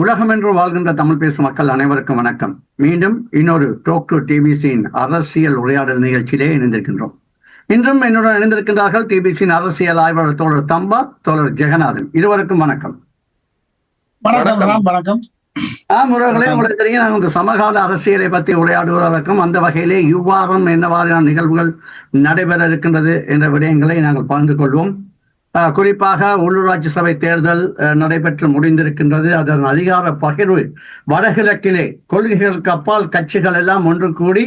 உலகமென்று வாழ்கின்ற தமிழ் பேசும் மக்கள் அனைவருக்கும் வணக்கம். மீண்டும் இன்னொரு டோக் டு டிபிசியின் அரசியல் உரையாடல் நிகழ்ச்சியிலே இணைந்திருக்கின்றோம். இன்றும் என்னுடன் இணைந்திருக்கின்றார்கள் டிபிசியின் அரசியல் ஆய்வாளர் தோழர் தம்பா தோழர் ஜெகநாதன். இருவருக்கும் வணக்கம். வணக்கம் ஆம் உறவுகளே உங்களுக்கு தெரியும் நாங்கள் இந்த சமகால அரசியலை பற்றி உரையாடுவதற்கும் அந்த வகையிலே இவ்வாரம் என்னவாறான நிகழ்வுகள் நடைபெற இருக்கின்றது என்ற விடயங்களை நாங்கள் பகிர்ந்து கொள்வோம். குறிப்பாக உள்ளூராட்சி சபை தேர்தல் நடைபெற்று முடிந்திருக்கின்றது. அதன் அதிகார பகிர்வு வடகிழக்கிலே கொள்கைகளுக்கு அப்பால் கட்சிகள் எல்லாம் ஒன்று கூடி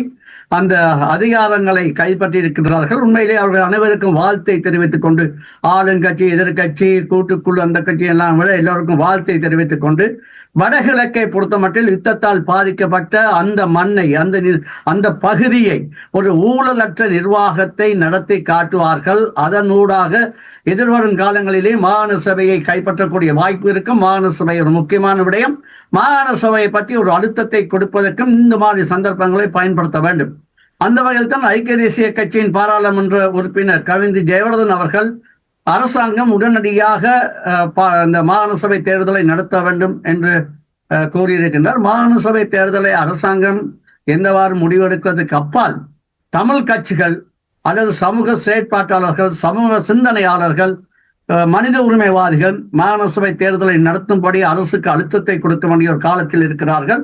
அந்த அதிகாரங்களை கைப்பற்றி இருக்கின்றார்கள் உண்மையிலே அவர்கள் அனைவருக்கும் வாழ்த்தை தெரிவித்துக் கொண்டு ஆளுங்கட்சி எதிர்க்கட்சி கூட்டுக்குழு அந்த கட்சி எல்லாம் விட எல்லோருக்கும் வாழ்த்தை தெரிவித்துக் கொண்டு வடகிழக்கை பொறுத்தமட்டில் யுத்தத்தால் பாதிக்கப்பட்ட அந்த மண்ணை அந்த நி- அந்த பகுதியை ஒரு ஊழலற்ற நிர்வாகத்தை நடத்தி காட்டுவார்கள். அதனூடாக எதிர்வரும் காலங்களிலே மாகாண சபையை கைப்பற்றக்கூடிய வாய்ப்பு இருக்கும். மாகாண சபை ஒரு முக்கியமான விடயம். மாகாண சபையை பற்றி ஒரு அழுத்தத்தை கொடுப்பதற்கும் இந்த மாதிரி சந்தர்ப்பங்களை பயன்படுத்த வேண்டும். அந்த வகையில் தான் ஐக்கிய தேசிய கட்சியின் பாராளுமன்ற உறுப்பினர் கவிந்தி ஜெயவர்தன் அவர்கள் அரசாங்கம் உடனடியாக பா- இந்த மாகாண சபை தேர்தலை நடத்த வேண்டும் என்று கூறியிருக்கின்றார். மாகாண சபை தேர்தலை அரசாங்கம் எந்தவாறு முடிவெடுக்கிறதுக்கு அப்பால் தமிழ் கட்சிகள் அல்லது சமூக செயற்பாட்டாளர்கள் சமூக சிந்தனையாளர்கள் மனித உரிமைவாதிகள் மாகாண சபை தேர்தலை நடத்தும்படி அரசுக்கு அழுத்தத்தை கொடுக்க வேண்டிய ஒரு காலத்தில் இருக்கிறார்கள்.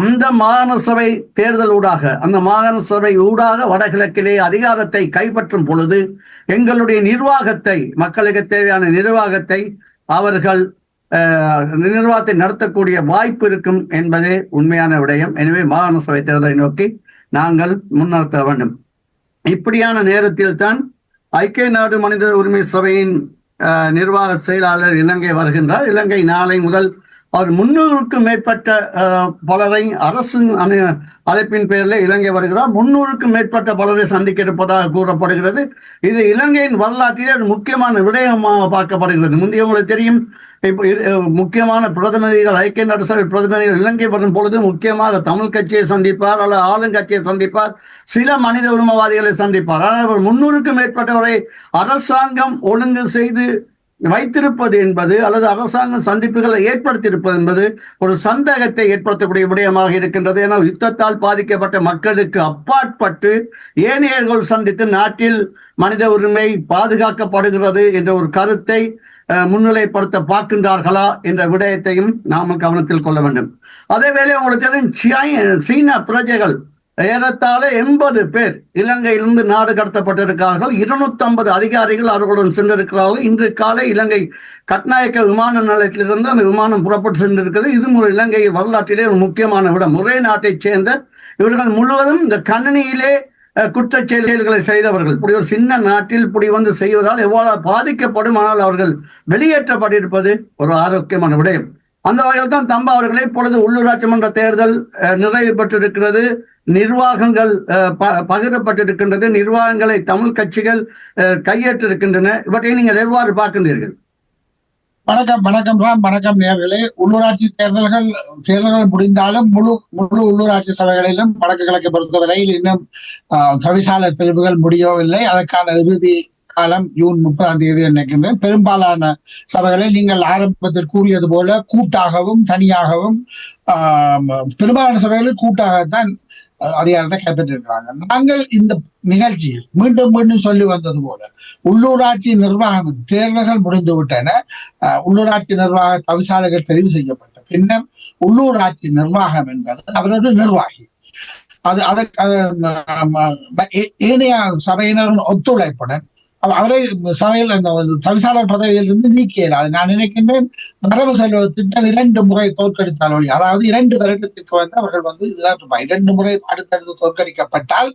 அந்த மாகாண சபை தேர்தல் ஊடாக அந்த மாகாண சபை ஊடாக வடகிழக்கிலே அதிகாரத்தை கைப்பற்றும் பொழுது எங்களுடைய நிர்வாகத்தை மக்களுக்கு தேவையான நிர்வாகத்தை அவர்கள் நிர்வாகத்தை நடத்தக்கூடிய வாய்ப்பு இருக்கும் என்பதே உண்மையான விடயம். எனவே மாகாண சபை தேர்தலை நோக்கி நாங்கள் முன்னர்த்த வேண்டும். இப்படியான நேரத்தில் தான் ஐக்கிய நாடு மனித உரிமை சபையின் நிர்வாக செயலாளர் இலங்கை வருகின்றார். இலங்கை நாளை முதல் அவர் முன்னூறுக்கும் மேற்பட்ட பலரை அரசின் அணு அழைப்பின் பேரில் இலங்கை வருகிறார். முன்னூறுக்கும் மேற்பட்ட பலரை சந்திக்க இருப்பதாக கூறப்படுகிறது. இது இலங்கையின் வரலாற்றிலே ஒரு முக்கியமான விடயமாக பார்க்கப்படுகிறது. முந்தைய உங்களுக்கு தெரியும் இப்போ முக்கியமான பிரதிநிதிகள் ஐக்கிய நாடு சபை பிரதிநிதிகள் இலங்கை வரும் பொழுது முக்கியமாக தமிழ் கட்சியை சந்திப்பார் அல்லது ஆளுங்கட்சியை சந்திப்பார் சில மனித உரிமவாதிகளை சந்திப்பார். ஆனால் அவர் முன்னூறுக்கும் மேற்பட்டவரை அரசாங்கம் ஒழுங்கு செய்து வைத்திருப்பது என்பது அல்லது அரசாங்கம் சந்திப்புகளை ஏற்படுத்தியிருப்பது என்பது ஒரு சந்தேகத்தை ஏற்படுத்தக்கூடிய விடயமாக இருக்கின்றது. என யுத்தத்தால் பாதிக்கப்பட்ட மக்களுக்கு அப்பாற்பட்டு ஏனையர்கள் சந்தித்து நாட்டில் மனித உரிமை பாதுகாக்கப்படுகிறது என்ற ஒரு கருத்தை முன்னிலைப்படுத்த பார்க்கின்றார்களா என்ற விடயத்தையும் நாம் கவனத்தில் கொள்ள வேண்டும். அதே வேளை உங்களுக்கு தெரியும் சீன பிரஜைகள் ஏறத்தாழ எண்பது பேர் இலங்கையிலிருந்து நாடு கடத்தப்பட்டிருக்கிறார்கள். இருநூத்தி ஐம்பது அதிகாரிகள் அவர்களுடன் சென்றிருக்கிறார்கள். இன்று காலை இலங்கை கட்நாயக்க விமான நிலையத்திலிருந்து அந்த விமானம் புறப்பட்டு சென்றிருக்கிறது. இது ஒரு இலங்கை வரலாற்றிலே ஒரு முக்கியமான விடம். ஒரே நாட்டைச் சேர்ந்த இவர்கள் முழுவதும் இந்த கணினியிலே குற்ற செயல்களை செய்தவர்கள். இப்படி ஒரு சின்ன நாட்டில் இப்படி வந்து செய்வதால் எவ்வளவு பாதிக்கப்படும் ஆனால் அவர்கள் வெளியேற்றப்பட்டிருப்பது ஒரு ஆரோக்கியமான விடயம். அந்த வகையில் தான் தம்பா அவர்களே இப்பொழுது உள்ளூராட்சி மன்ற தேர்தல் அஹ், நிறைவு பெற்றிருக்கிறது நிர்வாகங்கள் அஹ், பகிரப்பட்டிருக்கின்றது. நிர்வாகங்களை தமிழ் கட்சிகள் அஹ், கையேற்றிருக்கின்றன. இவற்றை நீங்கள் எவ்வாறு பார்க்கின்றீர்கள்? வணக்கம் வணக்கம் ராம் வணக்கம் நேர்களே உள்ளூராட்சி தேர்தல்கள் தேர்தல்கள் முடிந்தாலும் முழு முழு உள்ளூராட்சி சபைகளிலும் வடக்கு கிழக்கு பொறுத்தவரையில் இன்னும் ஆஹ், தவிசாளர் பிரிவுகள் முடியவில்லை. அதற்கான இறுதி காலம் ஜூன் முப்பதாம் தேதி நினைக்கின்றேன் பெரும்பாலான சபைகளை நீங்கள் ஆரம்பத்தில் கூறியது போல கூட்டாகவும் தனியாகவும் ஆஹ், பெரும்பாலான சபைகளில் கூட்டாகத்தான் அதிகாரத்தை கைப்பற்றிருக்கிறாங்க நாங்கள் இந்த நிகழ்ச்சியில் மீண்டும் மீண்டும் சொல்லி வந்தது போல உள்ளூராட்சி நிர்வாகம் தேர்தல்கள் முடிந்து விட்டன அஹ், உள்ளூராட்சி நிர்வாக தவிசாளர்கள் தெரிவு செய்யப்பட்ட பின்னர் உள்ளூராட்சி நிர்வாகம் என்பது அவரது நிர்வாகி. அது அதற்கு ஏனைய சபையினரின் ஒத்துழைப்புடன் அவரை சபையில் அந்த தவிசாளர் பதவியிலிருந்து நீக்கியது. நான் நினைக்கின்றேன் வரவு செலவு திட்டம் இரண்டு முறை தோற்கடித்தால் ஒழி அதாவது இரண்டு வருடத்திற்கு வந்து அவர்கள் வந்து இதுதான் இரண்டு முறை அடுத்தடுத்து தோற்கடிக்கப்பட்டால்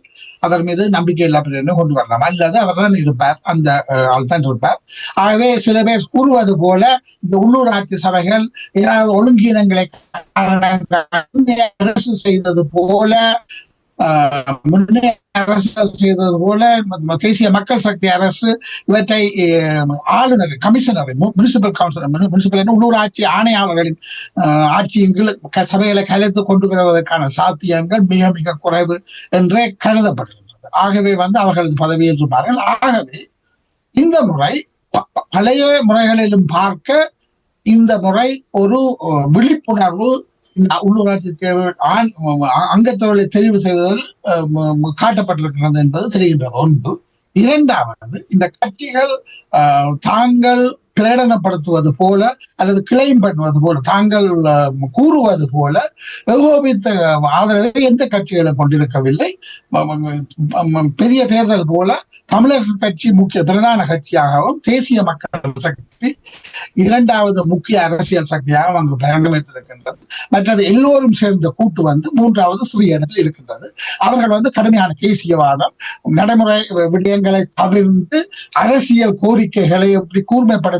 அவர் மீது நம்பிக்கை இல்லாமல் கொண்டு வரலாம்? அல்லது அவர் தான் இருப்பார் அந்த ஆள் தான் இருப்பார். ஆகவே சில பேர் கூறுவது போல இந்த உள்ளூராட்சி சபைகள் ஏதாவது ஒழுங்கீனங்களை காரணம் அரசு செய்தது போல முன்னே அரசு செய்தது போல தேசிய மக்கள் சக்தி அரசு இவற்றை ஆளுநர் கமிஷனர் முனிசிபல் கவுன்சிலர் முனிசிபல் உள்ளூராட்சி ஆணையாளர்களின் ஆஹ், ஆட்சியின் சபைகளை கலைத்து கொண்டு வருவதற்கான சாத்தியங்கள் மிக மிக குறைவு என்றே கருதப்படுகின்றது. ஆகவே வந்து அவர்களது அவர்கள் பதவியேற்றிருப்பார்கள் ஆகவே இந்த முறை ப- பழைய முறைகளிலும் பார்க்க இந்த முறை ஒரு விழிப்புணர்வு உள்ளூராட்சி தேவை ஆண் அங்கத்தவர்களை தெரிவு செய்வதில் காட்டப்பட்டிருக்கிறது என்பது தெரிகின்றது ஒன்று. இரண்டாவது இந்த கட்சிகள் தாங்கள் பிரேடனப்படுத்துவது போல அல்லது கிளைம் பண்ணுவது போல தாங்கள் கூறுவது போல ஏகோபித்த ஆதரவை எந்த கட்சிகளும் கொண்டிருக்கவில்லை. பெரிய தேர்தல் போல தமிழரசு கட்சி முக்கிய பிரதான கட்சியாகவும் தேசிய மக்கள் சக்தி இரண்டாவது முக்கிய அரசியல் சக்தியாகவும் அங்கு பரிணமித்திருக்கின்றது மற்றது எல்லோரும் சேர்ந்த கூட்டு வந்து மூன்றாவது சிறிய இடத்தில் இருக்கின்றது. அவர்கள் வந்து கடுமையான தேசியவாதம் நடைமுறை விடயங்களை தவிர்த்து அரசியல் கோரிக்கைகளை எப்படி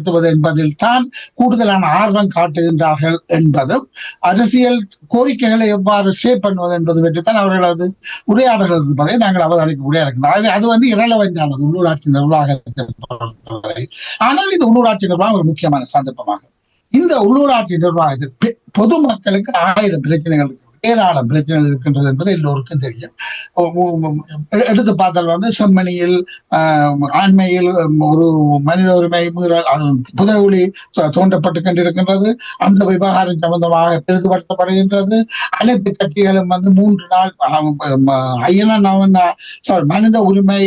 நடத்துவது என்பதில் தான் கூடுதலான ஆர்வம் காட்டுகின்றார்கள் என்பதும் அரசியல் கோரிக்கைகளை எவ்வாறு சேவ் பண்ணுவது என்பது பற்றித்தான் தான் அவர்களது உரையாடல்கள் இருப்பதை நாங்கள் அவதானிக்கக்கூடிய இருக்கின்றோம். ஆகவே அது வந்து இரலவென்றானது உள்ளூராட்சி நிர்வாகத்தை பொறுத்தவரை. ஆனால் இது உள்ளூராட்சி நிர்வாகம் ஒரு முக்கியமான சந்தர்ப்பமாகும். இந்த உள்ளூராட்சி நிர்வாகத்தில் பொதுமக்களுக்கு ஆயிரம் பிரச்சனைகள் இருக்கு. ஏராள பிரச்சனைகள் இருக்கின்றது என்பது எல்லோருக்கும் தெரியும். எடுத்து பார்த்தால் வந்து செம்மணியில் ஆண்மையில் ஒரு மனித உரிமை மீறல் அது புதவுளி கொண்டிருக்கின்றது. அந்த விவகாரம் சம்பந்தமாக பெரிதுபடுத்தப்படுகின்றது. அனைத்து கட்சிகளும் வந்து மூன்று நாள் ஐயனா சாரி மனித உரிமை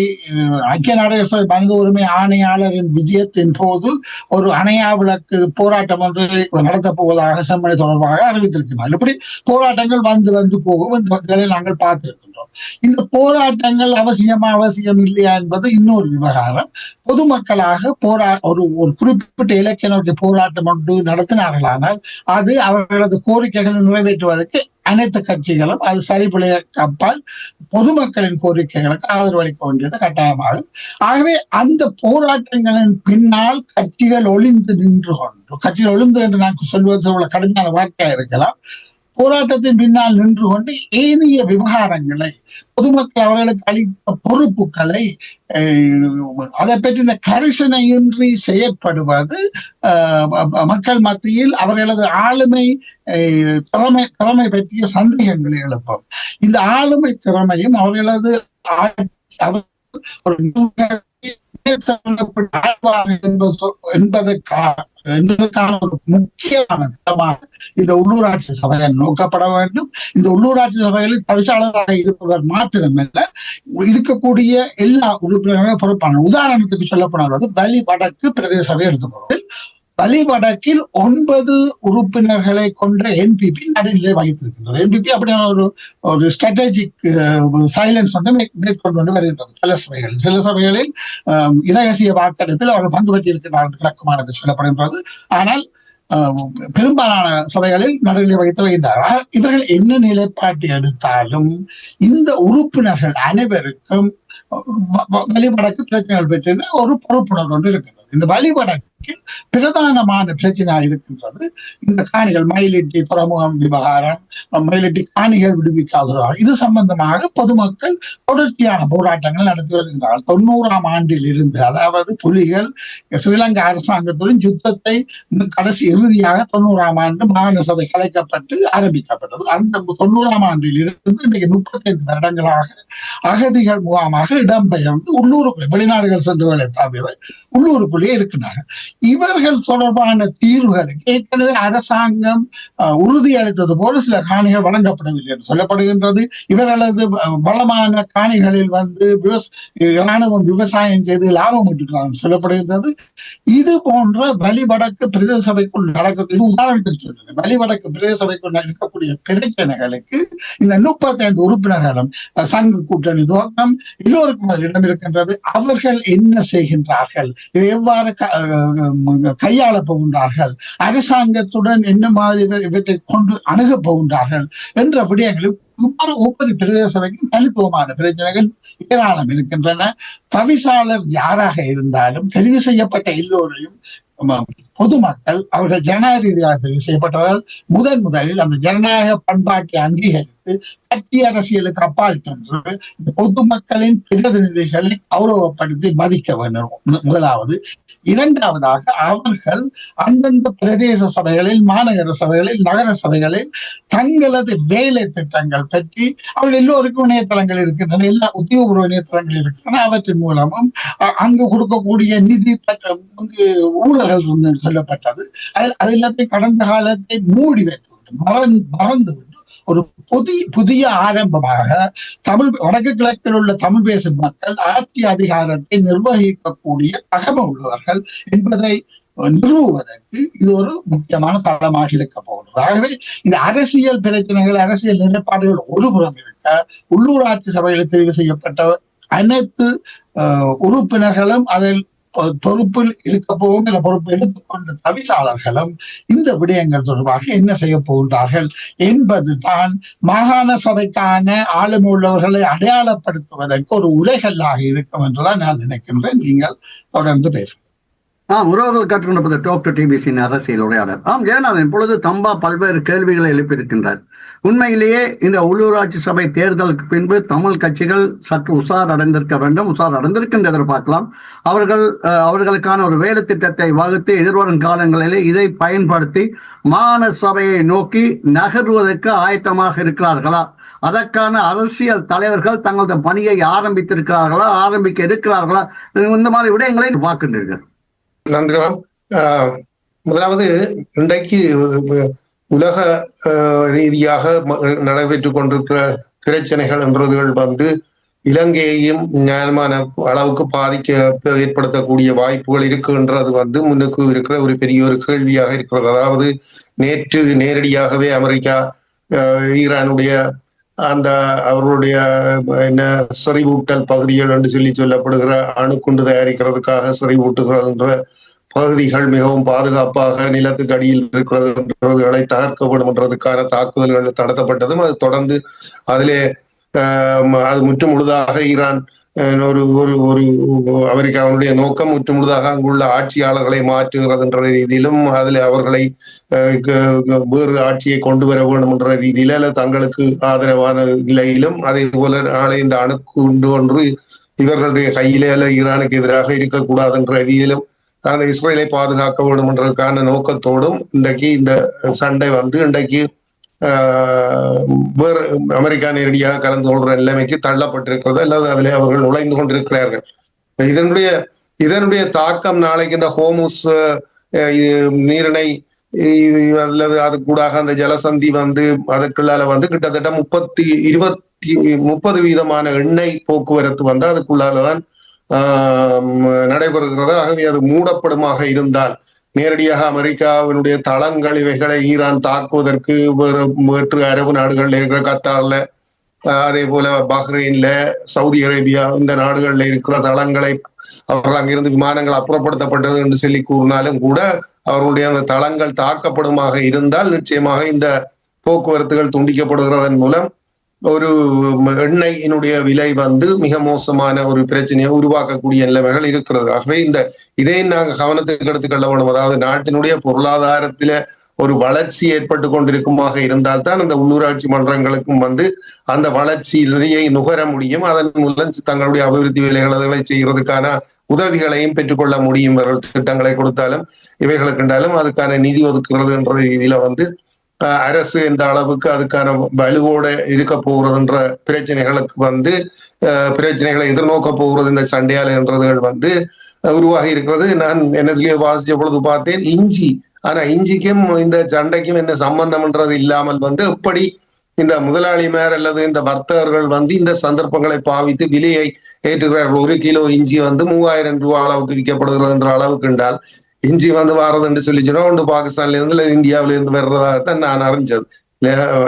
ஐக்கிய நாடுகள் மனித உரிமை ஆணையாளரின் விஜயத்தின் போது ஒரு அணையா விளக்கு போராட்டம் ஒன்று நடத்தப் போவதாக செம்மணி தொடர்பாக அறிவித்திருக்கிறார். இப்படி போராட்டங்கள் வந்து வந்து போகும். இந்த வகைகளை நாங்கள் பார்த்திருக்கின்றோம். இந்த போராட்டங்கள் அவசியமா அவசியம் இல்லையா என்பது இன்னொரு விவகாரம். பொதுமக்களாக போரா ஒரு ஒரு குறிப்பிட்ட இலக்கிய போராட்டம் ஒன்று நடத்தினார்களானால் அது அவர்களது கோரிக்கைகளை நிறைவேற்றுவதற்கு அனைத்து கட்சிகளும் அது சரிபுலைய அப்பால் பொதுமக்களின் கோரிக்கைகளுக்கு ஆதரவு அளிக்க வேண்டியது கட்டாயமாகும். ஆகவே அந்த போராட்டங்களின் பின்னால் கட்சிகள் ஒளிந்து நின்று கொண்டு கட்சிகள் ஒளிந்து என்று நான் சொல்வது உள்ள கடுமையான வார்த்தையா இருக்கலாம். போராட்டத்தின் பின்னால் நின்று கொண்டு ஏனைய விவகாரங்களை பொதுமக்கள் அவர்களுக்கு அளித்த பொறுப்புகளை அதை பற்றின கரிசனையின்றி செயற்படுவது மக்கள் மத்தியில் அவர்களது ஆளுமை அஹ், திறமை திறமை பற்றிய சந்தேகங்களை எழுப்பும் இந்த ஆளுமை திறமையும் அவர்களது அவர் ஒரு என்பதற்கான ஒரு முக்கியமான திட்டமாக இந்த உள்ளூராட்சி சபைகள் நோக்கப்பட வேண்டும். இந்த உள்ளூராட்சி சபைகளில் தவிசாளராக இருப்பவர் மாத்திரமல்ல இருக்கக்கூடிய எல்லா உறுப்பினர்களும் பொறுப்பான. உதாரணத்துக்கு சொல்ல போனால் வந்து வலி வடக்கு பிரதேச சபை எடுத்துக்கொள்வது வழிவடக்கில் ஒன்பது உறுப்பினர்களை கொண்ட என்பிபி நடுநிலை வகித்திருக்கின்றது. என்பிபி அப்படியான ஒரு ஒரு ஸ்ட்ராட்டஜிக் சைலன்ஸ் வந்து மே- மேற்கொண்டு வந்து வருகின்றது சில சபைகளில். சில சபைகளில் இரகசிய வாக்கெடுப்பில் அவர்கள் பங்கு பெற்றிருக்கிறார்கள் விளக்கமானது சொல்லப்படுகின்றது. ஆனால் பெரும்பாலான சபைகளில் நடுநிலை வகித்து வருகின்றார் இவர்கள் என்ன நிலைப்பாட்டை எடுத்தாலும் இந்த உறுப்பினர்கள் அனைவருக்கும் வ- வழிபடக்கு பிரச்சனைகள் பெற்று ஒரு பொறுப்புணர்வு ஒன்று இருக்கின்றது. இந்த வழிபடக்கு பிரதானமான பிரச்சனை இருக்கின்றது. இந்த காணிகள் மயிலிட்டி துறைமுகம் விவகாரம் மயிலிட்டி காணிகள் விடுவிக்காத இது சம்பந்தமாக பொதுமக்கள் தொடர்ச்சியான போராட்டங்கள் நடத்தி வருகின்றார்கள். தொண்ணூறாம் ஆண்டில் இருந்து அதாவது புலிகள் ஸ்ரீலங்கா அரசாங்கத்துடன் யுத்தத்தை கடைசி இறுதியாக தொண்ணூறாம் ஆண்டு மாகாண சபை கலைக்கப்பட்டு ஆரம்பிக்கப்பட்டது. அந்த தொண்ணூறாம் ஆண்டில் இருந்து இன்றைக்கு முப்பத்தைந்து வருடங்களாக அகதிகள் முகாமாக இடம்பெயர்ந்து உள்ளூருக்குள்ளே வெளிநாடுகள் சென்றவர்களை தவிர உள்ளூருக்குள்ளேயே இருக்கின்றார்கள். இவர்கள் தொடர்பான தீர்வுகளுக்கு ஏற்கனவே அரசாங்கம் அஹ், உறுதி அளித்தது போல சில காணிகள் வழங்கப்படவில்லை என்று சொல்லப்படுகின்றது. இவர்களது பலமான காணிகளில் வந்து இராணுவம் விவசாயம் செய்து லாபம் ஈட்டுகிறார்கள் சொல்லப்படுகின்றது. இது போன்ற வலிவடக்கு பிரதேச சபைக்குள் நடக்கக்கூடிய இது உதாரணத்துக்கு சொல்றேன். வழிவடக்கு பிரதேச சபைக்குள் இருக்கக்கூடிய பிரச்சனைகளுக்கு இந்த முப்பத்தி ஐந்து உறுப்பினர்களும் சங்க கூட்டணி துவக்கம் எல்லோருக்கும் அதில் இடம் இருக்கின்றது அவர்கள் என்ன செய்கின்றார்கள்? இது எவ்வாறு கையாள போகின்றார்கள். அரசாங்கத்துடன் என்ன மாதிரி இவற்றை கொண்டு அணுக போகின்றார்கள் என்ற விடயங்களில் ஒவ்வொரு ஒவ்வொரு பிரதேச சபைக்கும் தனித்துவமான பிரச்சனைகள் ஏராளம் இருக்கின்றன. தவிசாளர் யாராக இருந்தாலும் தெரிவு செய்யப்பட்ட எல்லோரையும் பொதுமக்கள் அவர்கள் ஜனநாயக ரீதியாக தெரிவு செய்யப்பட்டவர்கள் முதன் முதலில் அந்த ஜனநாயக பண்பாட்டை அங்கீகரித்து கட்சி அரசியலுக்கு அப்பால் சென்று பொதுமக்களின் பிரதிநிதிகளை கௌரவப்படுத்தி மதிக்க வேண்டும். முதலாவது இரண்டாவதாக அவர்கள் அந்தந்த பிரதேச சபைகளில் மாநகர சபைகளில் நகர சபைகளில் தங்களது வேலை திட்டங்கள் பற்றி அவர்கள் எல்லோருக்கும் இணையதளங்கள் இருக்கின்றன எல்லா உத்தியோகபூர்வ இணையதளங்கள் இருக்கின்றன. அவற்றின் மூலமும் அங்கு கொடுக்கக்கூடிய நிதி வந்து ஊழல்கள் சொல்லப்பட்டது. அது அது எல்லாத்தையும் கடந்த காலத்தை மூடி வைத்து விட்டு மறந்து மறந்து விட்டு ஒரு புதிய புதிய ஆரம்பமாக தமிழ் வடக்கு கிழக்கில் உள்ள தமிழ் பேசும் மக்கள் ஆட்சி அதிகாரத்தை நிர்வகிக்கக்கூடிய தகவல் உள்ளவர்கள் என்பதை நிறுவுவதற்கு இது ஒரு முக்கியமான தளமாக இருக்க போகிறது ஆகவே இந்த அரசியல் பிரச்சனைகள் அரசியல் நிலைப்பாடுகள் ஒரு புறம் இருக்க உள்ளூராட்சி சபையில் தெரிவு செய்யப்பட்ட அனைத்து உறுப்பினர்களும் அதில் பொறுப்பில் இருக்க போகும் இல்ல பொறுப்பு எடுத்துக்கொண்ட தவிசாளர்களும் இந்த விடயங்கள் தொடர்பாக என்ன செய்ய போகின்றார்கள் என்பது தான் மாகாண சபைக்கான ஆளுமை உள்ளவர்களை அடையாளப்படுத்துவதற்கு ஒரு உரைகல்லாக இருக்கும் என்றுதான் நான் நினைக்கின்றேன். நீங்கள் தொடர்ந்து பேசுங்க ஆம் உறவுகள் கற்றுக்கொண்ட டாப் டு டிபிசியின் அரசியல் உரையாடல். ஆம் ஜெயநாதன் இப்பொழுது தம்பா பல்வேறு கேள்விகளை எழுப்பியிருக்கின்றார். உண்மையிலேயே இந்த உள்ளூராட்சி சபை தேர்தலுக்கு பின்பு தமிழ் கட்சிகள் சற்று உஷார் அடைந்திருக்க வேண்டும் உஷார் அடைந்திருக்கின்ற எதிர்பார்க்கலாம். அவர்கள் அவர்களுக்கான ஒரு வேலை திட்டத்தை வகுத்து எதிர்வரும் காலங்களிலே இதை பயன்படுத்தி மாகாண சபையை நோக்கி நகர்வதற்கு ஆயத்தமாக இருக்கிறார்களா? அதற்கான அரசியல் தலைவர்கள் தங்களது பணியை ஆரம்பித்திருக்கிறார்களா ஆரம்பிக்க இருக்கிறார்களா? இந்த மாதிரி விடயங்களை பார்க்கின்றீர்கள். நன்றிலாம் ஆஹ் முதலாவது இன்றைக்கு உலக ஆஹ், ரீதியாக நடைபெற்றுக் கொண்டிருக்கிற பிரச்சனைகள் என்றதுகள் வந்து இலங்கையையும் நியாயமான அளவுக்கு பாதிக்க ஏற்படுத்தக்கூடிய வாய்ப்புகள் இருக்குன்றது வந்து முன்னுக்கு இருக்கிற ஒரு பெரிய ஒரு கேள்வியாக இருக்கிறது. அதாவது நேற்று நேரடியாகவே அமெரிக்கா ஆஹ், ஈரானுடைய அந்த அவர்களுடைய என்ன செறிவூட்டல் பகுதிகள் என்று சொல்லி சொல்லப்படுகிற அணுக்குண்டு தயாரிக்கிறதுக்காக செறிவூட்டுகிற பகுதிகள் மிகவும் பாதுகாப்பாக நிலத்துக்கு அடியில் இருக்கிறதுகளை தகர்க்கப்படும் என்றதுக்கான தாக்குதல்கள் நடத்தப்பட்டதும் அது தொடர்ந்து அதிலே அது முற்று முழுதாக ஈரான் ஒரு ஒரு ஒரு அமெரிக்காவினுடைய நோக்கம் முற்று முழுதாக அங்குள்ள ஆட்சியாளர்களை மாற்றுகிறது என்ற ரீதியிலும் அதில் அவர்களை வேறு ஆட்சியை கொண்டு வர வேண்டும் என்ற ரீதியில அல்ல தங்களுக்கு ஆதரவான நிலையிலும் அதே போல நாளை இந்த அணுக்குண்டு ஒன்று இவர்களுடைய கையிலே அல்ல ஈரானுக்கு எதிராக இருக்கக்கூடாது என்ற ரீதியிலும் அந்த இஸ்ரேலை பாதுகாக்க வேண்டும் என்றதற்கான நோக்கத்தோடும் இன்றைக்கு இந்த சண்டை வந்து. இன்றைக்கு வேறு அமெரிக்கா நேரடியாக கலந்து கொள்ற நிலைமைக்கு தள்ளப்பட்டிருக்கிறது அல்லது அதிலே அவர்கள் நுழைந்து கொண்டிருக்கிறார்கள். இதனுடைய இதனுடைய தாக்கம் நாளைக்கு இந்த ஹோமுஸ் நீரிணை அல்லது அது கூடாக அந்த ஜலசந்தி வந்து அதுக்குள்ளால வந்து கிட்டத்தட்ட முப்பத்தி இருபத்தி முப்பது வீதமான எண்ணெய் போக்குவரத்து வந்து அதுக்குள்ளாலதான் ஆஹ் நடைபெறுகிறது ஆகவே அது மூடப்படுமாக இருந்தால் நேரடியாக அமெரிக்காவினுடைய தளங்கள் இவைகளை ஈரான் தாக்குவதற்கு வேற்று அரபு நாடுகள்ல இருக்கிற கத்தார்ல அதே போல பஹ்ரைன்ல சவுதி அரேபியா இந்த நாடுகள்ல இருக்கிற தளங்களை அவர்கள் அங்கிருந்து விமானங்கள் அப்புறப்படுத்தப்பட்டது என்று சொல்லி கூறினாலும் கூட அவர்களுடைய அந்த தளங்கள் தாக்கப்படுமாக இருந்தால் நிச்சயமாக இந்த போக்குவரத்துகள் துண்டிக்கப்படுகிறதன் மூலம் ஒரு எண்ணெயினுடைய விலை வந்து மிக மோசமான ஒரு பிரச்சனையை உருவாக்கக்கூடிய நிலைமைகள் இருக்கிறது. ஆகவே இந்த இதை நாங்கள் கவனத்துக்கு எடுத்துக்கொள்ள வேண்டும். அதாவது நாட்டினுடைய பொருளாதாரத்தில ஒரு வளர்ச்சி ஏற்பட்டு கொண்டிருக்குமாக இருந்தால்தான் அந்த உள்ளூராட்சி மன்றங்களுக்கும் வந்து அந்த வளர்ச்சியை நுகர முடியும். அதன் மூலம் தங்களுடைய அபிவிருத்தி வேலைகளை செய்கிறதுக்கான உதவிகளையும் பெற்றுக்கொள்ள முடியும். இவர்கள் திட்டங்களை கொடுத்தாலும் இவைகளுக்கு அதுக்கான நிதி ஒதுக்குறது என்ற ரீதியில வந்து அரசு இந்த அளவுக்கு அதுக்கான வலுவோட இருக்க போகிறதுன்ற பிரச்சனைகளுக்கு வந்து பிரச்சனைகளை எதிர்நோக்க போகிறது இந்த சண்டையால் என்றதுகள் வந்து உருவாகி இருக்கிறது. நான் என்னதுலயே வாசிச்ச பொழுது பார்த்தேன் இஞ்சி. ஆனா இஞ்சிக்கும் இந்த சண்டைக்கும் என்ன சம்பந்தம்ன்றது இல்லாமல் வந்து எப்படி இந்த முதலாளிமார் அல்லது இந்த வர்த்தகர்கள் வந்து இந்த சந்தர்ப்பங்களை பாவித்து விலையை ஏற்றுகிறார்கள். ஒரு கிலோ இஞ்சி வந்து மூவாயிரம் ரூபாய் அளவுக்கு விற்கப்படுகிறது என்ற அளவுக்கு என்றால் இஞ்சி வந்து வாரதுன்னு சொல்லி சொன்னா ஒன்று பாகிஸ்தான்ல இருந்து இல்லை இந்தியாவில இருந்து வர்றதாகத்தான் நான் அறிஞ்சது.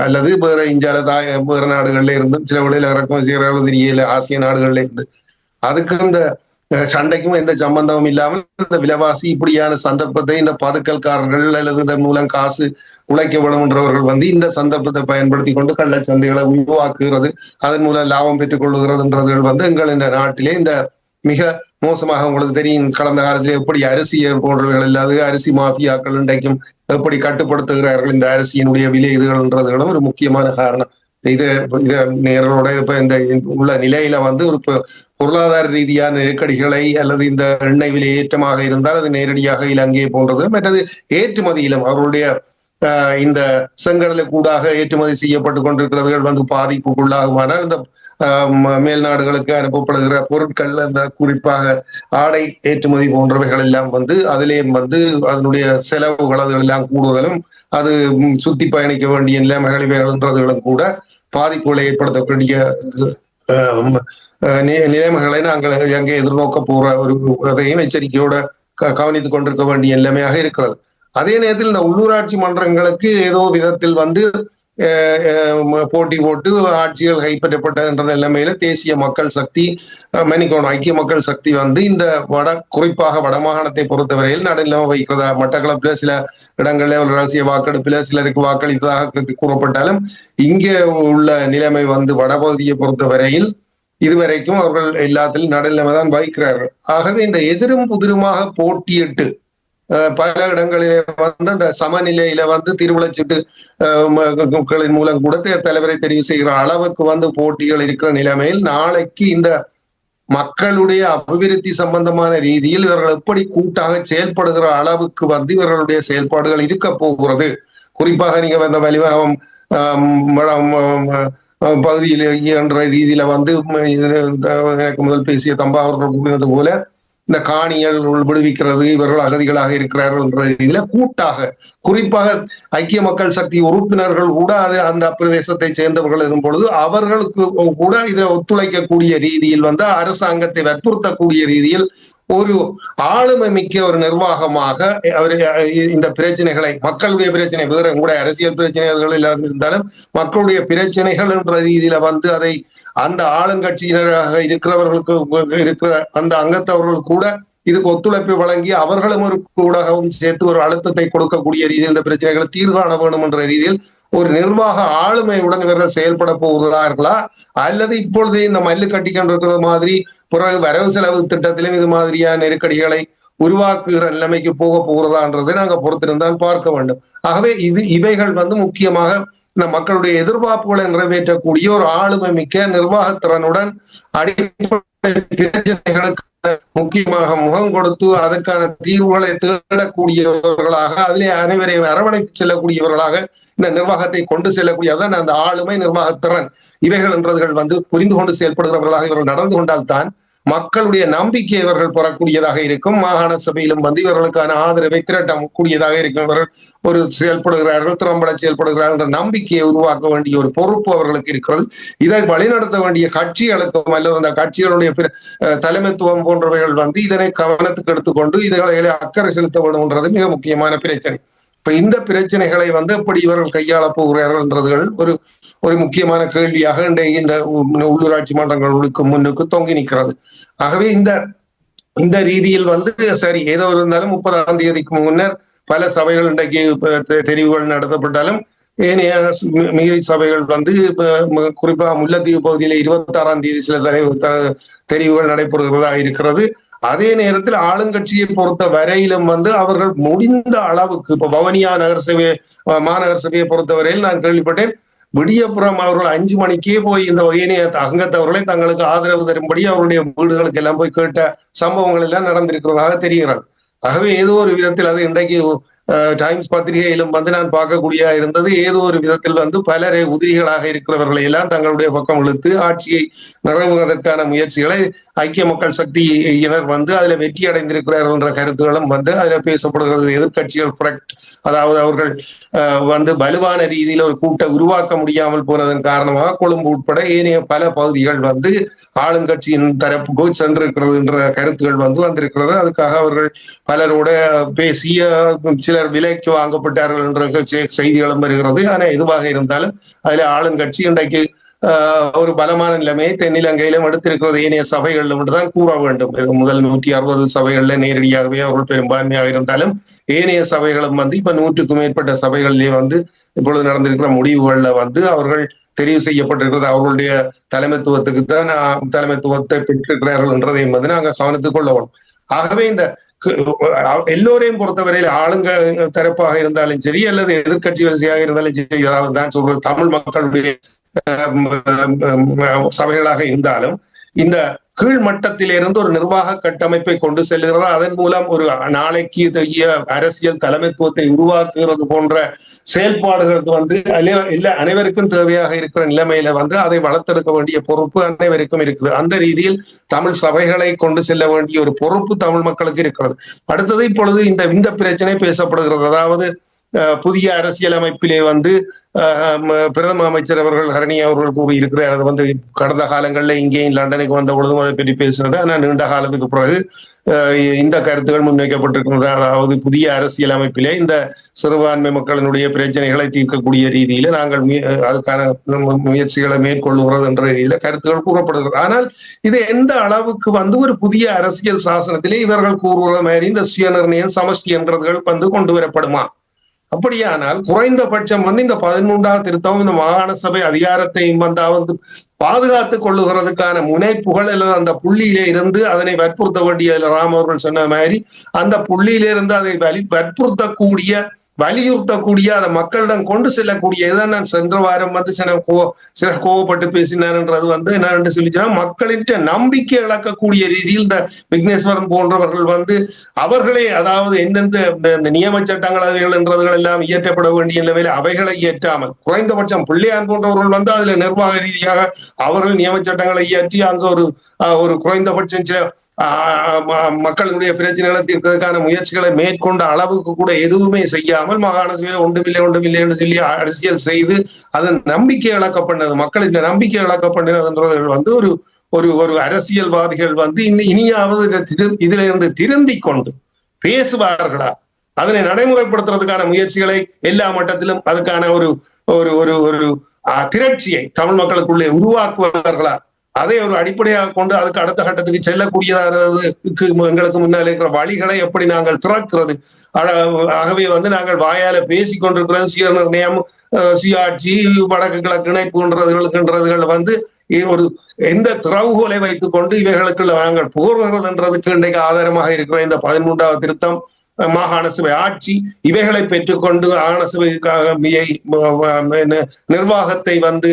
அல்லது வேற இந்தியால தாய் வேற நாடுகள்ல இருந்தும் சில வழியில இறக்கும் செய்யறாலும் தெரியல ஆசிய நாடுகள்ல இருந்து. அதுக்கு இந்த சண்டைக்கும் எந்த சம்பந்தமும் இல்லாமல் இந்த விலைவாசி இப்படியான சந்தர்ப்பத்தை இந்த பதுக்கல்காரர்கள் அல்லது இதன் மூலம் காசு உழைக்கப்படும்ன்றவர்கள் வந்து இந்த சந்தர்ப்பத்தை பயன்படுத்தி கொண்டு கள்ளச்சந்தைகளை உருவாக்குகிறது. அதன் மூலம் லாபம் பெற்றுக் கொள்ளுகிறதுன்றது வந்து எங்கள் இந்த நாட்டிலே இந்த மிக மோசமாக உங்களுக்கு தெரியும். கடந்த காலத்தில் எப்படி அரிசி போன்றவர்கள் இல்லாத அரிசி மாஃபியாக்கள் இன்றைக்கும் எப்படி கட்டுப்படுத்துகிறார்கள் இந்த அரிசியினுடைய விலை இதுகள்ன்றதுகளும் ஒரு முக்கியமான காரணம். இது இது நேரோட இப்ப இந்த உள்ள நிலையில வந்து ஒரு பொருளாதார ரீதியான நெருக்கடிகளை அல்லது இந்த எண்ணெய் விலை ஏற்றமாக இருந்தால் அது நேரடியாக இலங்கை போன்றது. மற்றது ஏற்றுமதியிலும் அவர்களுடைய இந்த செங்கடலை கூடாக ஏற்றுமதி செய்யப்பட்டு கொண்டிருக்கிறதுகள் வந்து பாதிப்புக்குள்ளாகுமானால் இந்த ஆஹ் மேல் நாடுகளுக்கு அனுப்பப்படுகிற பொருட்கள் இந்த குறிப்பாக ஆடை ஏற்றுமதி போன்றவைகள் எல்லாம் வந்து அதிலேயும் வந்து அதனுடைய செலவுகள் அதுகள் எல்லாம் கூடுதலும் அது சுத்தி பயணிக்க வேண்டிய நிலைமைகள் இவைகள்ன்றதுகளும் கூட பாதிப்புகளை ஏற்படுத்தக்கூடிய நிலைமைகளை நாங்கள் எங்கே எதிர்நோக்க போற ஒரு அதையும் எச்சரிக்கையோட க- கவனித்துக் கொண்டிருக்க வேண்டிய நிலைமையாக இருக்கிறது. அதே நேரத்தில் இந்த உள்ளூராட்சி மன்றங்களுக்கு ஏதோ விதத்தில் வந்து போட்டி போட்டு ஆட்சிகள் கைப்பற்றப்பட்ட என்ற நிலைமையில தேசிய மக்கள் சக்தி அஹ், மன்னிக்கணும் ஐக்கிய மக்கள் சக்தி வந்து இந்த வட குறிப்பாக வடமாகாணத்தை பொறுத்தவரையில் நடுநிலைமை வைக்கிறதா மட்டக்களப்பில சில இடங்களில் ஒரு ரகசிய வாக்கெடுப்பில் சிலருக்கு வாக்களித்ததாக கூறப்பட்டாலும் இங்கே உள்ள நிலைமை வந்து வடபகுதியை பொறுத்தவரையில் இதுவரைக்கும் அவர்கள் எல்லாத்திலும் நடுநிலைமை தான் வகிக்கிறார்கள். ஆகவே இந்த எதிரும் புதிருமாக போட்டியிட்டு பல இடங்களிலே வந்து அந்த சமநிலையில வந்து திருவிழச்சிட்டு மூலம் கூட தலைவரை தெரிவு செய்கிற அளவுக்கு வந்து போட்டிகள் இருக்கிற நிலைமையில் நாளைக்கு இந்த மக்களுடைய அபிவிருத்தி சம்பந்தமான ரீதியில் இவர்கள் எப்படி கூட்டாக செயல்படுகிற அளவுக்கு வந்து இவர்களுடைய செயல்பாடுகள் இருக்க போகிறது? குறிப்பாக நீங்க வந்த வலிவகம் பகுதியில் என்ற ரீதியில வந்து எனக்கு முதல் பேசிய தம்பா அவர்கள் கூறினது போல இந்த காணிகள் விடுவிக்கிறது இவர்கள் அகதிகளாக இருக்கிறார்கள் என்ற ரீதியில கூட்டாக குறிப்பாக ஐக்கிய மக்கள் சக்தி உறுப்பினர்கள் கூட அது அந்த பிரதேசத்தை சேர்ந்தவர்கள் இருக்கும் பொழுது அவர்களுக்கு கூட இதை ஒத்துழைக்கக்கூடிய ரீதியில் வந்து அரசாங்கத்தை வற்புறுத்தக்கூடிய ரீதியில் ஒரு ஆளுமை மிக்க ஒரு நிர்வாகமாக அவர் இந்த பிரச்சனைகளை மக்களுடைய பிரச்சனை வேற கூட அரசியல் பிரச்சனைகள் இல்லாமல் இருந்தாலும் மக்களுடைய பிரச்சனைகள் என்ற ரீதியில வந்து அதை அந்த ஆளுங்கட்சியினராக இருக்கிறவர்களுக்கு இருக்கிற அந்த அங்கத்தவர்கள் கூட இதுக்கு ஒத்துழைப்பு வழங்கி அவர்களும் ஒரு ஊடகமும் சேர்த்து ஒரு அழுத்தத்தை கொடுக்கக்கூடிய ரீதியில் இந்த பிரச்சனைகளை தீர்வு வேண்டும் என்ற ரீதியில் ஒரு நிர்வாக ஆளுமையுடன் இவர்கள் செயல்பட போவதார்களா? அல்லது இப்பொழுது இந்த மல்லு கட்டி கொண்டிருக்கிற மாதிரி பிறகு வரவு செலவு திட்டத்திலும் இது மாதிரியான நெருக்கடிகளை உருவாக்குகிற நிலைமைக்கு போக போகிறதான்றதை நாங்க பொறுத்திருந்தான் பார்க்க வேண்டும். ஆகவே இது இவைகள் வந்து முக்கியமாக இந்த மக்களுடைய எதிர்பார்ப்புகளை நிறைவேற்றக்கூடிய ஒரு ஆளுமை மிக்க நிர்வாகத்திறனுடன் அடிப்படை பிரச்சனைகளுக்கு முக்கியமாக முகம் கொடுத்து அதற்கான தீர்வுகளை தேடக்கூடியவர்களாக அதிலே அனைவரையும் அரவணைத்து செல்லக்கூடியவர்களாக இந்த நிர்வாகத்தை கொண்டு செல்லக்கூடியதான் அந்த ஆளுமை நிர்வாகத்திறன் இவைகள் என்றதுகள் வந்து புரிந்து கொண்டு செயல்படுகிறவர்களாக இவர்கள் நடந்து கொண்டால் தான் மக்களுடைய நம்பிக்கை இவர்கள் பெறக்கூடியதாக இருக்கும். மாகாண சபையிலும் வந்து இவர்களுக்கான ஆதரவை திரட்டக்கூடியதாக இருக்கும். இவர்கள் ஒரு செயல்படுகிறார்கள் திறம்பட செயல்படுகிறார்கள் என்ற நம்பிக்கையை உருவாக்க வேண்டிய ஒரு பொறுப்பு அவர்களுக்கு இருக்கிறது. இதை வழிநடத்த வேண்டிய கட்சிகளுக்கும் அல்லது அந்த கட்சிகளுடைய பிற- தலைமைத்துவம் போன்றவைகள் வந்து இதனை கவனத்துக்கு எடுத்துக்கொண்டு இதை அக்கறை செலுத்த வேண்டும்ன்றது மிக முக்கியமான பிரச்சனை. இப்ப இந்த பிரச்சனைகளை வந்து எப்படி இவர்கள் கையாள போகிறார்கள் என்றதுகள் ஒரு ஒரு முக்கியமான கேள்வியாக இந்த உள்ளூராட்சி மன்றங்களுக்கு முன்னுக்கு தொங்கி நிற்கிறது. ஆகவே இந்த இந்த ரீதியில் வந்து சரி ஏதோ இருந்தாலும் முப்பதாம் தேதிக்கு முன்னர் பல சபைகள் இன்றைக்கு தெரிவுகள் நடத்தப்பட்டாலும் ஏனைய மீதி சபைகள் வந்து குறிப்பாக ம- முல்லைத்தீவு பகுதியில இருபத்தி ஆறாம் தேதி சில தெரிவுகள் நடைபெறுகிறதா இருக்கிறது. அதே நேரத்தில் ஆளுங்கட்சியை பொறுத்த வரையிலும் வந்து அவர்கள் முடிந்த அளவுக்கு இப்ப பவனியா நகரசபை மாநகர சபையை பொறுத்தவரையில் நான் கேள்விப்பட்டேன். விடியப்புறம் அவர்கள் அஞ்சு மணிக்கே போய் இந்த ஏனைய அங்கத்தவர்களை தங்களுக்கு ஆதரவு தரும்படி அவருடைய வீடுகளுக்கு எல்லாம் போய் கேட்ட சம்பவங்கள் எல்லாம் நடந்திருக்கிறதாக தெரிகிறது. ஆகவே ஏதோ ஒரு விதத்தில் அது இன்றைக்கு டைம்ஸ் பத்திரிகையிலும் வந்து நான் பார்க்கக்கூடிய இருந்தது. ஏதோ ஒரு விதத்தில் வந்து பலரை உதிரிகளாக இருக்கிறவர்களை எல்லாம் தங்களுடைய பக்கம் இழுத்து ஆட்சியை நிறைவுவதற்கான முயற்சிகளை ஐக்கிய மக்கள் சக்தியினர் வந்து அதுல வெற்றி அடைந்திருக்கிறார்கள் என்ற கருத்துகளும் வந்து அதுல பேசப்படுகிறது எதிர்க்கட்சிகள் correct. அதாவது அவர்கள் வந்து வலுவான ரீதியில் ஒரு கூட்டை உருவாக்க முடியாமல் போனதன் காரணமாக கொழும்பு உட்பட ஏனைய பல பகுதிகள் வந்து ஆளுங்கட்சியின் தரப்புக்கு சென்றிருக்கிறது என்ற கருத்துகள் வந்து வந்திருக்கிறது அதுக்காக அவர்கள் பலரோட பேசிய சிலர் விலைக்கு வாங்கப்பட்டார்கள் என்ற செய்திகளும் வருகிறது ஆனா எதுவாக இருந்தாலும் அதுல ஆளுங்கட்சி இன்றைக்கு ஒரு பலமான நிலைமையை தென்னிலங்கையிலும் எடுத்திருக்கிறது ஏனைய சபைகளிலும் தான் கூற வேண்டும். இது முதல் நூற்றி அறுபது சபைகளில் நேரடியாகவே அவர்கள் பெரும்பான்மையாக இருந்தாலும் ஏனைய சபைகளும் வந்து இப்ப நூற்றுக்கும் மேற்பட்ட சபைகளிலே வந்து இப்பொழுது நடந்திருக்கிற முடிவுகள்ல வந்து அவர்கள் தெரிவு செய்யப்பட்டிருக்கிறது. அவர்களுடைய தலைமைத்துவத்துக்கு தான் தலைமைத்துவத்தை பெற்றிருக்கிறார்கள் என்றதையும் வந்து நாங்கள் கவனித்துக் கொள்ள வேண்டும் ஆகவே இந்த எல்லோரையும் பொறுத்தவரையில் ஆளுங்க தரப்பாக இருந்தாலும் சரி அல்லது எதிர்கட்சி வரிசையாக இருந்தாலும் சரி அதாவது தான் சொல்றது தமிழ் மக்களுடைய சபைகளாக இருந்தாலும் இந்த கீழ்மட்டத்திலிருந்து ஒரு நிர்வாக கட்டமைப்பை கொண்டு செல்கிறது அதன் மூலம் ஒரு நாளைக்கு அரசியல் தலைமைத்துவத்தை உருவாக்குகிறது போன்ற செயல்பாடுகளுக்கு வந்து அல்ல- அனைவருக்கும் தேவையாக இருக்கிற நிலைமையில வந்து அதை வளர்த்தெடுக்க வேண்டிய பொறுப்பு அனைவருக்கும் இருக்குது. அந்த ரீதியில் தமிழ் சபைகளை கொண்டு செல்ல வேண்டிய ஒரு பொறுப்பு தமிழ் மக்களுக்கு இருக்கிறது. அடுத்தது இப்பொழுது இந்த இந்த பிரச்சனை பேசப்படுகிறது. அதாவது புதிய அரசியலமைப்பிலே வந்து பிரதம அமைச்சர் அவர்கள் ஹரணி அவர்கள் கூறியிருக்கிறார். அது வந்து கடந்த காலங்களில் இங்கேயும் லண்டனுக்கு வந்த பொழுதும் அதை பற்றி பேசுறது ஆனால் நீண்ட காலத்துக்கு பிறகு அஹ், இந்த கருத்துகள் முன்வைக்கப்பட்டிருக்கின்றன. அதாவது புதிய அரசியல் அமைப்பிலே இந்த சிறுபான்மை மக்களினுடைய பிரச்சனைகளை தீர்க்கக்கூடிய ரீதியில நாங்கள் அதுக்கான முயற்சிகளை மேற்கொள்ளுகிறது என்ற ரீதியில கருத்துக்கள் கூறப்படுகிறது. ஆனால் இது எந்த அளவுக்கு வந்து ஒரு புதிய அரசியல் சாசனத்திலே இவர்கள் கூறுகிற மாதிரி இந்த சுயநிர்ணயம் சமஷ்டி என்றதுகள் வந்து கொண்டு வரப்படுமா? அப்படியானால் குறைந்தபட்சம் வந்து இந்த பதிமூன்றாவது திருத்தம் இந்த மாகாண சபை அதிகாரத்தையும் வந்தாவது பாதுகாத்துக் கொள்ளுகிறதுக்கான முனைப்புகள் அல்லது அந்த புள்ளியிலே இருந்து அதனை வற்புறுத்த வேண்டிய ராம் அவர்கள் சொன்ன மாதிரி அந்த புள்ளியிலிருந்து அதை வலி வற்புறுத்தக்கூடிய வலியுறுத்தக்கூடிய அதை மக்களிடம் கொண்டு செல்லக்கூடிய இதான் நான் சென்ற வாரம் வந்து சில கோ சில கோவப்பட்டு பேசினார்ன்றது வந்து என்னன்னு சொல்லிச்சுன்னா மக்களின் நம்பிக்கை இழக்கக்கூடிய ரீதியில் இந்த விக்னேஸ்வரன் போன்றவர்கள் வந்து அவர்களே அதாவது எந்தெந்த இந்த- நியமச் நியம சட்டங்கள் அவைகள் என்றதுகள் எல்லாம் இயற்றப்பட வேண்டிய நிலையில் அவைகளை இயற்றாமல் குறைந்தபட்சம் பிள்ளையான் போன்றவர்கள் வந்து அதுல நிர்வாக ரீதியாக அவர்கள் நியம சட்டங்களை இயற்றி அங்க ஒரு அஹ், ஒரு குறைந்தபட்சம் சில மக்களுடைய பிரச்சனைகளை தீர்க்கிறதுக்கான முயற்சிகளை மேற்கொண்ட அளவுக்கு கூட எதுவுமே செய்யாமல் மாகாண சபையில ஒன்றுமில்லை ஒன்றுமில்லை என்று சொல்லி அரசியல் செய்து அதன் நம்பிக்கை இழக்கப்பட்டது. மக்களின் நம்பிக்கை இழக்கப்பட்டதுன்றவர்கள் வந்து ஒரு ஒரு ஒரு அரசியல்வாதிகள் வந்து இனி இனியாவது இதை இதுல இருந்து திருந்தி கொண்டு பேசுவார்களா? அதனை நடைமுறைப்படுத்துறதுக்கான முயற்சிகளை எல்லா மட்டத்திலும் அதுக்கான ஒரு ஒரு ஒரு ஒரு திரட்சியை தமிழ் மக்களுக்குள்ளே உருவாக்குவார்களா? அதை ஒரு அடிப்படையாக கொண்டு அதுக்கு அடுத்த கட்டத்துக்கு செல்லக்கூடியதானதுக்கு எங்களுக்கு முன்னால் இருக்கிற வழிகளை எப்படி நாங்கள் திறக்கிறது? ஆகவே வந்து நாங்கள் வாயால பேசி கொண்டிருக்கிறது சுய நிர்ணயம் சுயாட்சி வடக்கு கிழக்கு இணைப்புன்றதுகளுக்குன்றதுகள் வந்து ஒரு எந்த திறவுகோலை வைத்துக் கொண்டு இவைகளுக்குள்ள நாங்கள் போர்கிறதுன்றதுக்கு இன்றைக்கு ஆதாரமாக இருக்கிற இந்த பதிமூன்றாவது திருத்தம் மாகாண சபை ஆட்சி இவைகளை பெற்றுக்கொண்டு மாகாண சபைக்காக நிர்வாகத்தை வந்து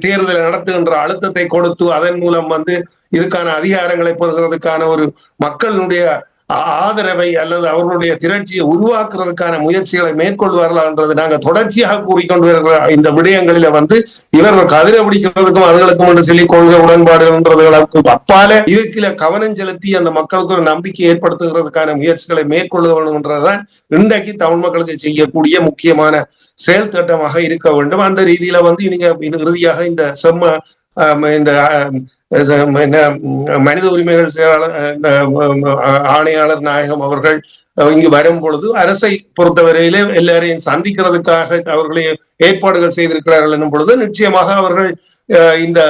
தேர்தலை நடத்துகின்ற அழுத்தத்தை கொடுத்து அதன் மூலம் வந்து இதுக்கான அதிகாரங்களை பெறுகிறதுக்கான ஒரு மக்களுடைய ஆதரவை அல்லது அவர்களுடைய திரட்சியை உருவாக்குறதுக்கான முயற்சிகளை மேற்கொள்வார்களா என்றது நாங்க தொடர்ச்சியாக கூறிக்கொண்டு வருகிற இந்த விடயங்களில வந்து இவர்கள் கதிர பிடிக்கிறதுக்கும் அதுகளுக்கும் என்று சொல்லி கொள்கை உடன்பாடுகள்ன்றதுகளுக்கு அப்பால இதுக்கில கவனம் செலுத்தி அந்த மக்களுக்கு ஒரு நம்பிக்கை ஏற்படுத்துகிறதுக்கான முயற்சிகளை மேற்கொள்ள வேண்டும்ன்றதுதான் இன்றைக்கு தமிழ் மக்களுக்கு செய்யக்கூடிய முக்கியமான செயல் திட்டமாக இருக்க வேண்டும். அந்த ரீதியில வந்து நீங்க இறுதியாக இந்த செம்ம இந்த மனித உரிமைகள் செயலாளர் ஆணையாளர் நாயகம் அவர்கள் இங்கு வரும் பொழுது அரசை பொறுத்தவரையிலே எல்லாரையும் சந்திக்கிறதுக்காக அவர்களை ஏற்பாடுகள் செய்திருக்கிறார்கள் என்னும் பொழுது நிச்சயமாக அவர்கள் இந்த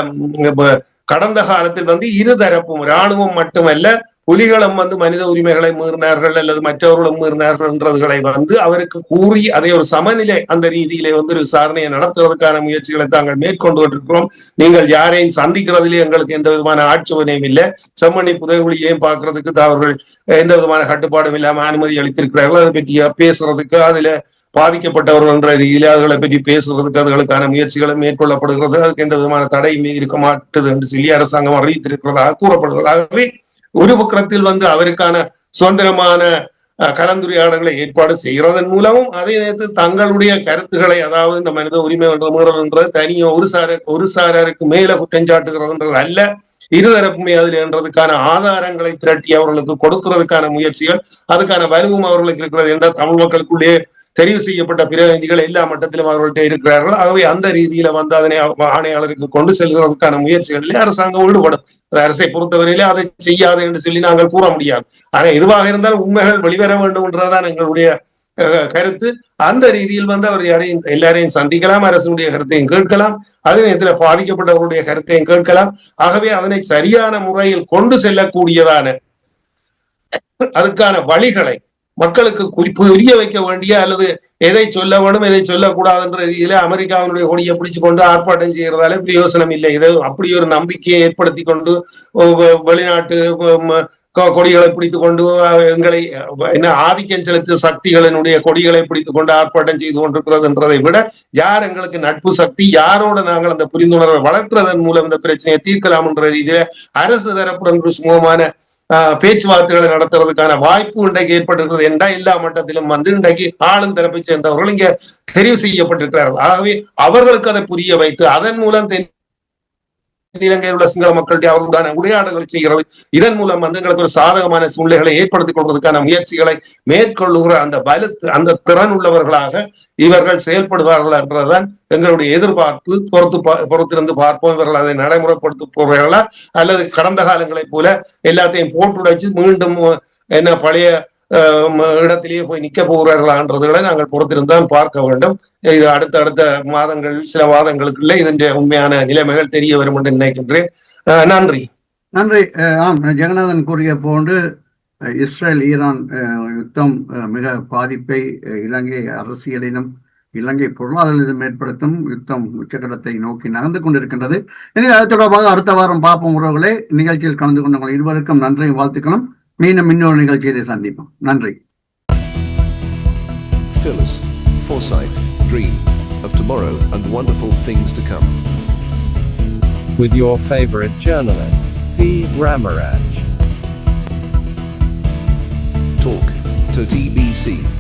கடந்த காலத்தில் வந்து இருதரப்பும் இராணுவம் மட்டுமல்ல புலிகளும் வந்து மனித உரிமைகளை மீறினார்கள் அல்லது மற்றவர்களும் மீறினார்கள்ன்றதுகளை வந்து அவருக்கு கூறி அதை ஒரு சமநிலை அந்த ரீதியிலே வந்து ஒரு விசாரணையை நடத்துவதற்கான முயற்சிகளை தாங்கள் மேற்கொண்டு இருக்கிறோம் நீங்கள் யாரையும் சந்திக்கிறதிலே எங்களுக்கு எந்த விதமான ஆட்சேபனையும் இல்லை. செம்மணி புதைகுழியையும் பார்க்கறதுக்கு அவர்கள் எந்த விதமான கட்டுப்பாடும் இல்லாம அனுமதி அளித்திருக்கிறார்கள்? அதை பற்றி பேசுறதுக்கு அதுல பாதிக்கப்பட்டவர்கள் என்ற ரீதியில அதுகளை பற்றி பேசுறதுக்கு அதுகளுக்கான முயற்சிகளும் மேற்கொள்ளப்படுகிறது. அதுக்கு எந்த விதமான தடையுமே இருக்க மாட்டுது என்று சொல்லி அரசாங்கம் அறிவித்திருக்கிறதாக கூறப்படுகிறது ஒரு பக்கத்தில் வந்து அவருக்கான சுதந்திரமான கலந்துரையாடல்களை ஏற்பாடு செய்கிறதன் மூலமும் அதே நேரத்தில் தங்களுடைய கருத்துக்களை அதாவது இந்த மனித உரிமை என்ற மீறல்ன்றது தனியா ஒரு சார ஒரு சாராருக்கு மேல குற்றஞ்சாட்டுகிறதுன்றது அல்ல. இருதரப்புமே அதில் என்றதுக்கான ஆதாரங்களை திரட்டி அவர்களுக்கு கொடுக்கிறதுக்கான முயற்சிகள் அதுக்கான வலுவும் அவர்களுக்கு இருக்கிறது என்ற தமிழ் மக்களுக்குள்ளே தெரிவு செய்யப்பட்ட பிரதிநிதிகள் எல்லா மட்டத்திலும் அவர்கள்ட்ட இருக்கிறார்கள். ஆகவே அந்த ரீதியில வந்து அதனை ஆணையாளருக்கு கொண்டு செல்கிறதுக்கான முயற்சிகளிலே அரசாங்கம் ஈடுபடும். அரசை பொறுத்தவரையிலே அதை செய்யாது என்று சொல்லி நாங்கள் கூற முடியாது. ஆனா எதுவாக இருந்தால் உண்மைகள் வெளிவர வேண்டும் என்றதான் எங்களுடைய கருத்து. அந்த ரீதியில் வந்து அவர் யாரையும் எல்லாரையும் சந்திக்கலாம் அரசுடைய கருத்தையும் கேட்கலாம். அதே நேரத்தில் பாதிக்கப்பட்டவருடைய கருத்தையும் கேட்கலாம். ஆகவே அதனை சரியான முறையில் கொண்டு செல்லக்கூடியதான அதுக்கான வழிகளை மக்களுக்கு குறிப்பு புரிய வைக்க வேண்டிய அல்லது எதை சொல்ல வேண்டும் எதை சொல்லக்கூடாதுன்ற ரீதியில அமெரிக்காவினுடைய கொடியை பிடிச்சு கொண்டு ஆர்ப்பாட்டம் செய்யறதால பிரயோசனம் இல்லை. இது அப்படி ஒரு நம்பிக்கையை ஏற்படுத்தி கொண்டு வெளிநாட்டு கொடிகளை பிடித்து கொண்டு எங்களை என்ன ஆதிக்கம் செலுத்திய சக்திகளினுடைய கொடிகளை பிடித்துக் கொண்டு ஆர்ப்பாட்டம் செய்து கொண்டிருக்கிறது என்றதை விட யார் எங்களுக்கு நட்பு சக்தி யாரோட நாங்கள் அந்த புரிந்துணர்வை வளர்க்கிறதன் மூலம் இந்த பிரச்சனையை தீர்க்கலாம் என்ற ரீதியில அரசு தரப்புடன் ஒரு சுமூகமான பேச்சுவார்த்தைகளை நடத்துறதுக்கான வாய்ப்பு இன்றைக்கு ஏற்பட்டிருக்கிறது. என்றா எல்லா மட்டத்திலும் வந்து இன்றைக்கு ஆளும் தரப்பை சேர்ந்தவர்கள் இங்க தெரிவு செய்யப்பட்டிருக்கிறார்கள். ஆகவே அவர்களுக்கு அதை புரிய வைத்து அதன் மூலம் தென் இலங்கையில் உள்ள சிங்கள மக்களுடைய அவர்களுடான உரையாடல்கள் செய்கிறது. இதன் மூலம் வந்து எங்களுக்கு ஒரு சாதகமான சூழ்நிலைகளை ஏற்படுத்திக் கொள்வதற்கான முயற்சிகளை மேற்கொள்ளுகிற அந்த பல அந்த திறன் உள்ளவர்களாக இவர்கள் செயல்படுவார்கள் என்றதுதான் எங்களுடைய எதிர்பார்ப்பு. பொறுத்து பா- பொறுத்திருந்து பார்ப்போம். இவர்கள் அதை நடைமுறைப்படுத்த போகிறார்களா? அல்லது கடந்த காலங்களைப் போல எல்லாத்தையும் போட்டுடைச்சு மீண்டும் என்ன பழைய இடத்திலேயே போய் நிற்க போகிறார்களான்றதுகளை நாங்கள் பொறுத்திருந்தான் பார்க்க வேண்டும். இது அடுத்த அடுத்த மாதங்கள் சில மாதங்களுக்குள்ள இதன் உண்மையான நிலைமைகள் தெரிய வரும் என்று நினைக்கின்றேன். நன்றி. நன்றி. ஆம் ஜெகநாதன் கூறிய போன்று இஸ்ரேல் ஈரான் யுத்தம் மிக பாதிப்பை இலங்கை அரசியலிலும் இலங்கை பொருளாதாரத்திலும் ஏற்படுத்தும் யுத்தம் உச்சகட்டத்தை நோக்கி நடந்து கொண்டிருக்கின்றது. எனவே அது தொடர்பாக அடுத்த வாரம் பார்ப்போம் உறவுகளே. நிகழ்ச்சியில் கலந்து கொண்ட இருவருக்கும் நன்றியும் வாழ்த்துக்களும். மீண்டும் இன்னொரு நிகழ்ச்சியிலே சந்திப்போம் நன்றி Phyllis, foresight, dream of tomorrow and wonderful things to come. with your favorite journalist, V. Ramaraj. Talk to TBC.